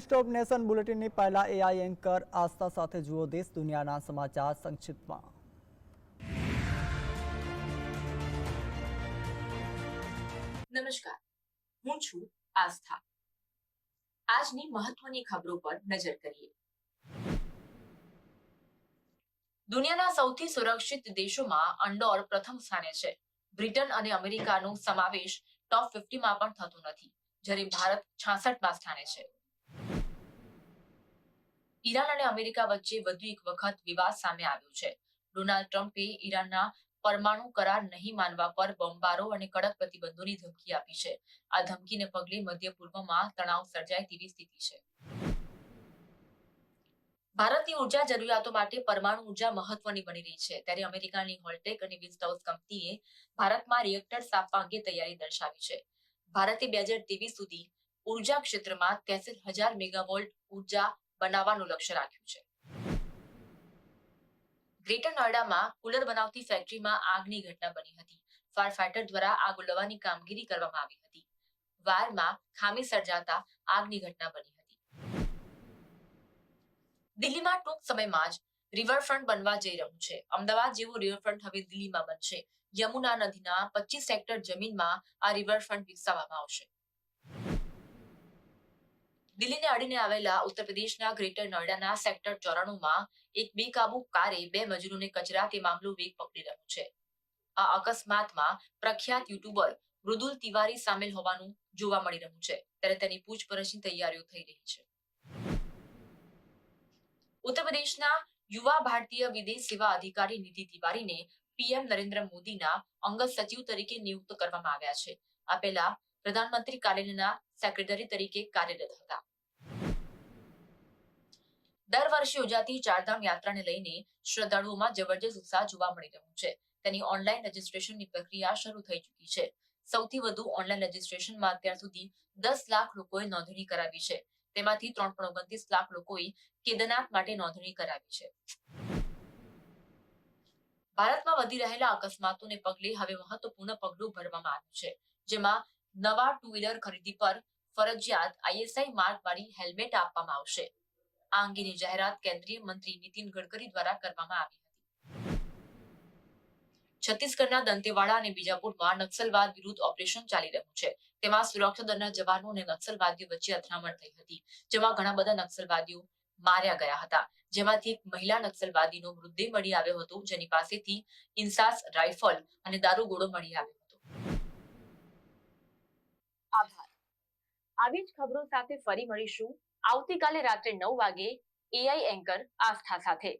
Stop nation બુલેટિનની પહેલા AI anchor આસ્થા સાથે જુઓ દેશ દુનિયાના સમાચાર સંક્ષિપ્તમાં. નમસ્કાર, હું છું આસ્થા. આજની મહત્વની ખબરો પર નજર કરીએ. દુનિયાના સૌથી સુરક્ષિત દેશોમાં અંડોર પ્રથમ સ્થાને છે. બ્રિટન અને અમેરિકાનો સમાવેશ ટોપ ફિફ્ટીમાં પણ થતો નથી, જ્યારે ભારત છાસઠમાં સ્થાને છે. ઈરાન અને અમેરિકા વચ્ચે વધુ એક વખત વિવાદ સામે આવ્યો છે. ડોનાલ્ડ ટ્રમ્પે ઈરાનના પરમાણુ કરાર નહીં માનવા પર બોમ્બારો અને કડક પ્રતિબંધોની ધમકી આપી છે. આ ધમકીને પગલે મધ્ય પૂર્વમાં તણાવ સર્જાય તેવી સ્થિતિ છે. ભારતની ઊર્જા જરૂરિયાતો માટે પરમાણુ ઊર્જા મહત્વની બની રહી છે. ત્યારે અમેરિકાની હોલટેક અને વિસ્ટાઉસ કંપનીએ ભારતમાં રિએક્ટર સ્થાપવા અંગે તૈયારી દર્શાવી છે. ભારતે બે હજાર ત્રેવીસ સુધી ઊર્જા ક્ષેત્રમાં તેસઠ હજાર મેગાવોલ્ટ ઊર્જા બનાવવાનું લક્ષ્ય રાખ્યું છે. ગ્રેટર નોઈડામાં કુલર બનાવતી ફેક્ટરીમાં આગની ઘટના બની હતી. ફાયર ફાઈટર દ્વારા આગ ઓલવવાની કામગીરી કરવામાં આવી હતી. વાયરમાં ખામી સર્જાતા આગની ઘટના બની હતી. દિલ્હીમાં ટૂંક સમયમાં જ રિવરફ્રન્ટ બનવા જઈ રહ્યું છે. અમદાવાદ જેવું રિવરફ્રન્ટ હવે દિલ્હીમાં બનશે. યમુના નદીના પચીસ હેક્ટર જમીનમાં આ રિવરફ્રન્ટ વિકસાવવામાં આવશે. દિલ્હીને અડીને આવેલા ઉત્તર પ્રદેશના ગ્રેટર નોઈડાના સેક્ટર ચોરાણુંમાં એક બેકાબુ કારે બે મજૂરોને કચરા તે મામલો વેગ પકડી રહ્યો છે. આ અકસ્માતમાં પ્રખ્યાત યુટ્યુબર મૃદુલ તિવારી સામેલ હોવાનું જોવા મળી રહ્યું છે. ત્યારે તેની પૂછપરછની તૈયારીઓ થઈ રહી છે. ઉત્તર યુવા ભારતીય વિદેશ સેવા અધિકારી નિધિ તિવારીને પીએમ નરેન્દ્ર મોદીના અંગત સચિવ તરીકે નિયુક્ત કરવામાં આવ્યા છે. આ પહેલા પ્રધાનમંત્રી કાર્યાલયના સેક્રેટરી તરીકે કાર્યરત હતા. દર વર્ષે યોજાતી ચારધામ યાત્રાને લઈને શ્રદ્ધાળુઓમાં જબરજસ્ત ઉત્સાહ જોવા મળી રહ્યો છે. તેની ઓનલાઈન રજીસ્ટ્રેશનની પ્રક્રિયા શરૂ થઈ ચૂકી છે. સૌથી વધુ ઓનલાઈન રજીસ્ટ્રેશનમાં અત્યાર સુધી દસ લાખ લોકોએ નોંધણી કરાવી છે. તેમાંથી ત્રણ પણ ઓગણત્રીસ લાખ લોકોએ કેદારનાથ માટે નોંધણી કરાવી છે. ભારતમાં વધી રહેલા અકસ્માતોને પગલે હવે મહત્વપૂર્ણ પગલું ભરવામાં આવ્યું છે. જેમાં નવા ટુ વ્હીલર ખરીદી પર ફરજિયાત આઈએસઆઈ માર્ક વાળી હેલ્મેટ આપવામાં આવશે. આ અંગેની જાહેરાત કેન્દ્રીય મંત્રી નીતિન ગડકરી દ્વારા કરવામાં આવી હતી. છત્તીસગઢના દંતેવાડા અને બીજાપુરમાં નક્સલવાદ વિરુદ્ધ ઓપરેશન ચાલી રહ્યું છે. તેમાં સુરક્ષા દળના જવાનો અને નક્સલવાદીઓ વચ્ચે અથડામણ થઈ હતી, જેમાં ઘણા બધા નક્સલવાદીઓ માર્યા ગયા હતા. જેમાંથી એક મહિલા નક્સલવાદીનો મૃતદેહ મળી આવ્યો હતો, જેની પાસેથી ઇન્સાસ રાઇફલ અને દારૂગોળો મળી આવ્યો હતો. આભાર. આવી જ ખબરો સાથે ફરી મળીશું. આવતીકાલે રાત્રે નવ વાગે એઆઈ એન્કર આસ્થા સાથે.